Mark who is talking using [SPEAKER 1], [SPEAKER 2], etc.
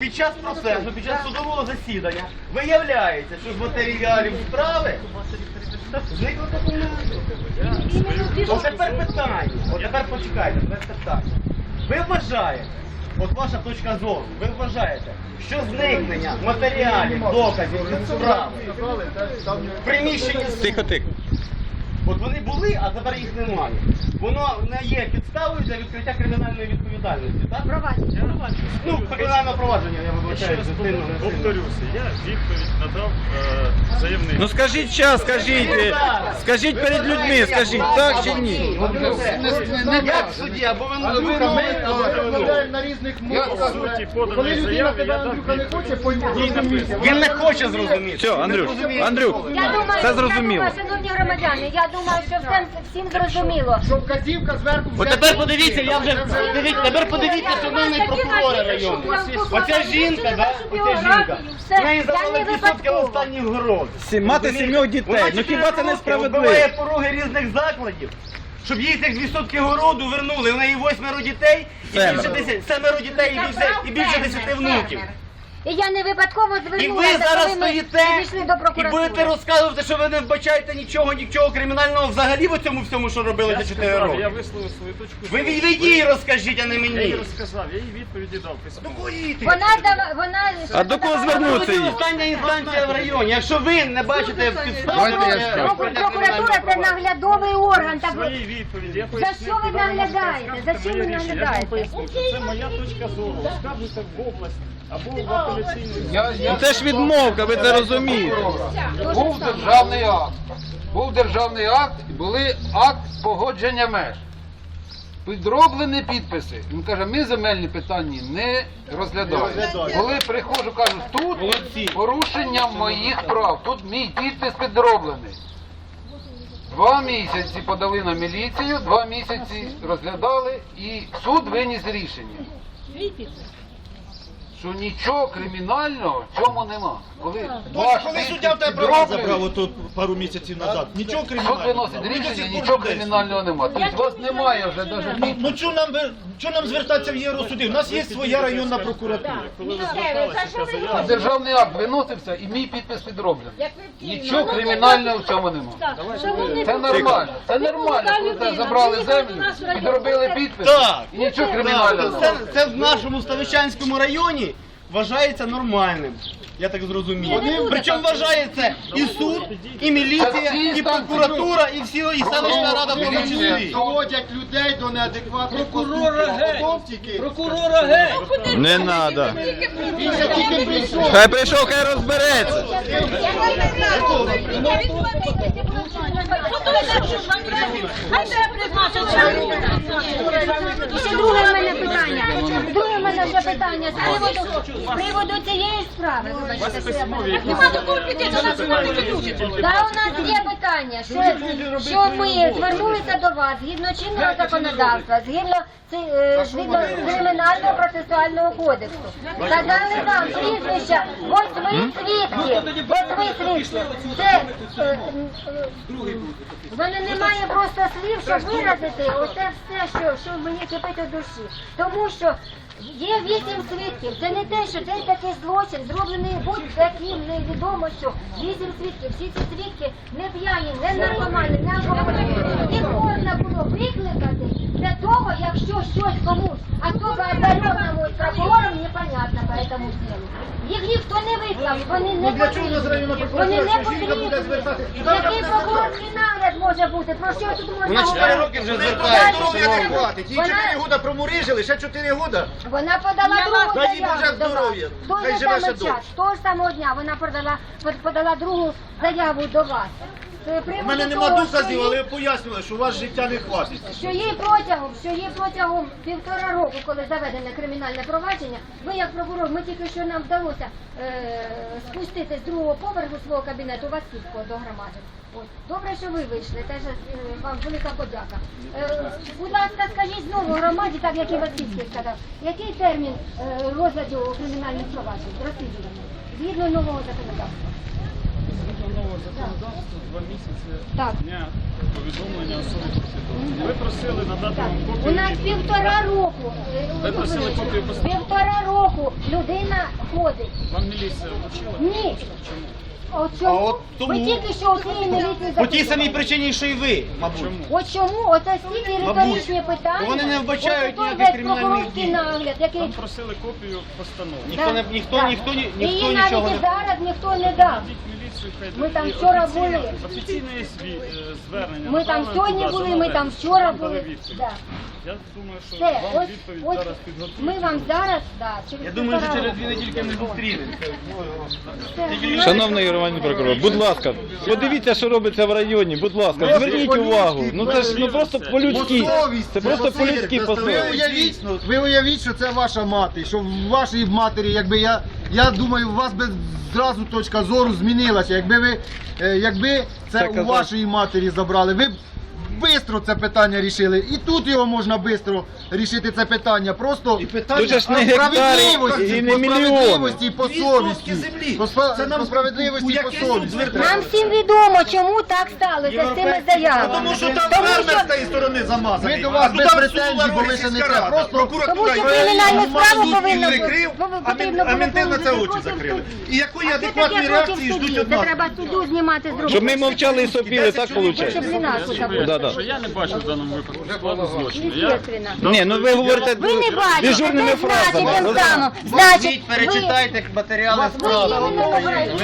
[SPEAKER 1] Під час процесу, під час судового засідання виявляється, що з матеріалів справи зникли документи. От тепер питання, от тепер почекайте, тепер питання. Ви вважаєте, от ваша точка зору, ви вважаєте, що зникнення матеріалів, доказів від справи в приміщенні суду,
[SPEAKER 2] Тихо, тихо.
[SPEAKER 1] От вони були, а тепер їх немає. Воно не є підставою для відкриття кримінальної відповідальності, так?
[SPEAKER 3] Провадження.
[SPEAKER 1] Ну, кримінальне провадження, я
[SPEAKER 3] ще
[SPEAKER 1] вибачаю,
[SPEAKER 3] раз
[SPEAKER 1] не
[SPEAKER 3] повторюся, я відповідь надав е, заявник.
[SPEAKER 2] Ну скажіть час, скажіть. е, Скажіть перед людьми, скажіть, так чи ні?
[SPEAKER 1] От і все. Як в суді, або ви або ви
[SPEAKER 4] на різних мовах.
[SPEAKER 3] суті
[SPEAKER 4] Коли
[SPEAKER 3] поданої
[SPEAKER 4] людина
[SPEAKER 3] заяви
[SPEAKER 4] тебе
[SPEAKER 3] я дав
[SPEAKER 4] Андрюха не хоче,
[SPEAKER 3] відповідь.
[SPEAKER 4] зрозуміти.
[SPEAKER 1] Він не хоче зрозуміти.
[SPEAKER 2] Все, Андрюш, Андрюх,
[SPEAKER 5] Я думаю,
[SPEAKER 2] все
[SPEAKER 5] я
[SPEAKER 2] зрозуміло.
[SPEAKER 5] думаю, шановні громадяни, я думаю, що всім, всім зрозуміло.
[SPEAKER 4] Що вказівка зверху
[SPEAKER 1] От тепер подивіться, я вже дивіться, тепер подивіться, шановний прокурор району. Оця жінка, да, оця жінка. В неї забрали дві сотки останніх город.
[SPEAKER 2] Сі- Мати сімьох дітей. Ну хіба це не
[SPEAKER 1] Вбиває пороги різних закладів. Щоб їй цих дві сотки городу вернули. В неї восьмеро дітей і
[SPEAKER 2] Семеро.
[SPEAKER 1] більше десять, семеро дітей і більше, і більше десяти внуків.
[SPEAKER 5] І я не випадково
[SPEAKER 1] І ви
[SPEAKER 5] звернулася,
[SPEAKER 1] зараз
[SPEAKER 5] коли ми
[SPEAKER 1] стоїте
[SPEAKER 5] підійшли до
[SPEAKER 1] і будете розказувати, що ви не вбачаєте нічого, нічого кримінального взагалі в цьому всьому, що робили за 4
[SPEAKER 3] сказав,
[SPEAKER 1] роки.
[SPEAKER 3] я висловив свою точку.
[SPEAKER 1] Ви
[SPEAKER 3] зору.
[SPEAKER 1] від їй розкажіть, а не
[SPEAKER 3] Я їй
[SPEAKER 1] мені.
[SPEAKER 3] розказав, я їй відповіді дав письмово.
[SPEAKER 5] Вона дала, вона...
[SPEAKER 2] А до кого звернутися їй?
[SPEAKER 1] Остання інстанція в районі. Якщо ви не бачите підстав,
[SPEAKER 4] Давайте я
[SPEAKER 1] для
[SPEAKER 4] скажу.
[SPEAKER 1] відкриття
[SPEAKER 5] Прокуратура це наглядовий орган.
[SPEAKER 3] В
[SPEAKER 5] Так,
[SPEAKER 3] своїй відповіді я
[SPEAKER 5] За
[SPEAKER 3] пояснив,
[SPEAKER 5] що ви наглядаєте? За
[SPEAKER 3] це
[SPEAKER 5] чим ви.
[SPEAKER 3] Я
[SPEAKER 5] наглядаєте?
[SPEAKER 3] вам пояснив, що це моя точка зору. Скажете в область або в апеляційний.
[SPEAKER 4] Я,
[SPEAKER 2] Ну це ж відмовка, ви це розумієте.
[SPEAKER 4] Був державний акт. Був державний акт, і були акт погодження меж. Підроблені підписи. Він каже, ми земельні питання не розглядаємо. Коли приходжу, кажу, тут порушення моїх прав, тут мій підпис підроблений. Два місяці подали на міліцію, два місяці розглядали і суд виніс рішення. Що нічого кримінального в цьому нема. Коли ваш
[SPEAKER 6] Коли суддя в тебе права забрав отут пару місяців назад, нічого
[SPEAKER 4] Суд
[SPEAKER 6] кримінального.
[SPEAKER 4] виносить
[SPEAKER 6] до
[SPEAKER 4] рішення,
[SPEAKER 6] пор
[SPEAKER 4] нічого кримінального нема. Тобто у вас немає вже навіть
[SPEAKER 6] Ну, ну чому нам, ви- чому нам звертатися в Євросуди? У нас є своя районна прокуратура.
[SPEAKER 4] А державний акт виносився і мій підпис підроблений. Нічого кримінального в цьому нема. Це нормально. Це нормально, коли це забрали землю, підробили підпис
[SPEAKER 1] Так.
[SPEAKER 4] і нічого кримінального
[SPEAKER 1] Це,
[SPEAKER 4] нема.
[SPEAKER 1] це в нашому Ставищанському районі вважається нормальним. Я так зрозумів. Причому вважається і суд, і міліція, і прокуратура, і всі, і селищна рада в тому числі.
[SPEAKER 4] Доводять людей до неадекватних Прокурора
[SPEAKER 6] Прокурора геть!
[SPEAKER 2] Не треба.
[SPEAKER 4] Він же тільки прийшов.
[SPEAKER 2] Хай прийшов, хай розбереться.
[SPEAKER 5] І ще друге в мене питання. Друге в мене ще питання з приводу, з приводу цієї справи. Вибачте, що я перебила.
[SPEAKER 3] Нема такого піти, до нас
[SPEAKER 5] Та у нас є питання, що, що ми звернулися до вас згідно чинного законодавства, згідно е, згідно кримінального процесуального кодексу. Сказали нам прізвища восьми свідків. Восьми свідків. Це е, е, в мене немає просто слів, щоб виразити оце все, що, що мені кипить у душі. Тому що є вісім свідків. Це не те, що цей такий злочин зроблений будь-яким невідомо що. Вісім свідків. Всі ці свідки не п'яні, не наркомани, не алкоголі. Їх можна було викликати для того, якщо щось комусь особо одаренному прокурором непонятно по этому делу. Їх ніхто не виклав, вони не
[SPEAKER 6] Ну
[SPEAKER 5] потрібні. Вони не потрібні. Який нагляд може бути? Про що тут можна
[SPEAKER 1] Вона 4
[SPEAKER 5] говорити?
[SPEAKER 1] роки вже звертає.
[SPEAKER 6] Здоров'я не хватить. Їй
[SPEAKER 5] Вона-
[SPEAKER 6] 4 года промурижили, ще 4 года.
[SPEAKER 5] Вона подала другу
[SPEAKER 6] Дай їй
[SPEAKER 5] заяву
[SPEAKER 6] Боже
[SPEAKER 5] до вас.
[SPEAKER 6] здоров'я.
[SPEAKER 5] Той
[SPEAKER 6] Хай
[SPEAKER 5] же
[SPEAKER 6] живе
[SPEAKER 5] самий
[SPEAKER 6] ще
[SPEAKER 5] час,
[SPEAKER 6] довше.
[SPEAKER 5] того ж самого дня вона подала, под- подала другу заяву до вас.
[SPEAKER 6] У мене нема доказів, але пояснювали, що у вас життя не хватить.
[SPEAKER 5] що їй протягом, що їй протягом півтора року, коли заведене кримінальне провадження, ви як прокурор, ми тільки що нам вдалося е, спустити з другого поверху свого кабінету Васильського до громади. Ось. Добре, що ви вийшли, теж е, вам велика подяка. Е, будь ласка, скажіть знову громаді, так як і Васильський сказав, який термін е, розгляду кримінальних проваджень розслідування згідно нового законодавства?
[SPEAKER 3] Нового законодавства два місяці
[SPEAKER 5] Так.
[SPEAKER 3] дня повідомлення особи про підозру. Ви просили надати вам
[SPEAKER 5] У
[SPEAKER 3] копію.
[SPEAKER 5] нас півтора року.
[SPEAKER 3] Ви просили копію постанови.
[SPEAKER 5] Півтора року людина ходить.
[SPEAKER 3] Вам міліція вручила?
[SPEAKER 5] Ні.
[SPEAKER 3] Чому?
[SPEAKER 5] От чому?
[SPEAKER 6] от тому-
[SPEAKER 5] Ви тільки що цієї міліції
[SPEAKER 6] По тій самій причині, що і ви, мабуть.
[SPEAKER 3] Чому?
[SPEAKER 5] От чому оце стільки риторичні питання?
[SPEAKER 6] Вони не вбачають ніяких
[SPEAKER 5] весь
[SPEAKER 6] кримінальних
[SPEAKER 5] прокурорський
[SPEAKER 6] дій.
[SPEAKER 5] нагляд, який...
[SPEAKER 3] Вам просили копію постанови.
[SPEAKER 6] Ніхто не- ніхто-
[SPEAKER 5] Так,
[SPEAKER 6] ніхто ні- ніхто
[SPEAKER 5] Її
[SPEAKER 6] нічого
[SPEAKER 5] навіть і
[SPEAKER 6] не-
[SPEAKER 5] зараз ніхто не дав.
[SPEAKER 3] В
[SPEAKER 5] Ми там вчора
[SPEAKER 3] офіційне-
[SPEAKER 5] були.
[SPEAKER 3] Офіційне е, звернення.
[SPEAKER 5] Ми там сьогодні були, ми там вчора були. Да.
[SPEAKER 3] Я думаю, що
[SPEAKER 5] Все,
[SPEAKER 3] вам
[SPEAKER 5] ось,
[SPEAKER 3] відповідь
[SPEAKER 5] ось
[SPEAKER 3] зараз підготують.
[SPEAKER 5] ми вам зараз, да, через
[SPEAKER 1] Я думаю, що
[SPEAKER 5] півтора
[SPEAKER 1] через дві
[SPEAKER 5] року.
[SPEAKER 1] недільки ми зустрінемося.
[SPEAKER 5] Все.
[SPEAKER 2] Шановний Роман прокурор, будь ласка, подивіться, що робиться в районі, будь ласка, зверніть увагу. Ну це ж ну просто по-людськи. Це просто по-людськи
[SPEAKER 7] Ви уявіть, ви уявіть, що це ваша мати, що в вашій матері, якби я, я думаю, у вас би зразу точка зору змінилася. Якби ви, е, якби це у вашої матері забрали, ви б швидко це питання рішили. І тут його можна швидко рішити це питання. Просто
[SPEAKER 2] Тут же ж не
[SPEAKER 7] справедливості,
[SPEAKER 2] і не
[SPEAKER 7] по справедливості і по совісті.
[SPEAKER 6] землі.
[SPEAKER 7] По, спа-
[SPEAKER 6] Це нам
[SPEAKER 7] по справедливості
[SPEAKER 6] у
[SPEAKER 7] і по
[SPEAKER 6] який суд
[SPEAKER 7] совісті.
[SPEAKER 6] звертатися?
[SPEAKER 5] Нам всім відомо, чому так сталося з цими заявами.
[SPEAKER 6] Тому що там
[SPEAKER 5] Тому
[SPEAKER 6] фермер
[SPEAKER 5] що-
[SPEAKER 6] з тієї сторони замазаний.
[SPEAKER 7] Ми до вас
[SPEAKER 6] а
[SPEAKER 7] без
[SPEAKER 6] туди
[SPEAKER 7] претензій,
[SPEAKER 6] всунула
[SPEAKER 7] бо ви ще не
[SPEAKER 6] рада.
[SPEAKER 7] Просто-
[SPEAKER 6] Прокуратура
[SPEAKER 5] Тому що кримінальну справу
[SPEAKER 6] суд
[SPEAKER 5] повинно
[SPEAKER 6] прикрив,
[SPEAKER 5] бу-
[SPEAKER 6] а
[SPEAKER 5] потрібно
[SPEAKER 6] а
[SPEAKER 5] було
[SPEAKER 6] менти на це очі закрили. І якої
[SPEAKER 5] це
[SPEAKER 6] адекватної
[SPEAKER 5] таке проти
[SPEAKER 6] реакції ждуть
[SPEAKER 5] судді.
[SPEAKER 6] від
[SPEAKER 5] Це
[SPEAKER 6] нас?
[SPEAKER 5] треба суду знімати з рук.
[SPEAKER 2] Щоб ми мовчали і сопіли, так
[SPEAKER 5] Щоб
[SPEAKER 2] виходить?
[SPEAKER 5] не нас
[SPEAKER 2] Да, да.
[SPEAKER 3] Я не бачу в даному випадку складу злочину. Я
[SPEAKER 5] Естественно.
[SPEAKER 2] Ні, ну ви говорите
[SPEAKER 5] Ви не бачите,
[SPEAKER 2] дежурними фразами.
[SPEAKER 5] тим самим. Значить,
[SPEAKER 1] перечитайте матеріали
[SPEAKER 5] ви, ви
[SPEAKER 1] справи.
[SPEAKER 5] вважаєте,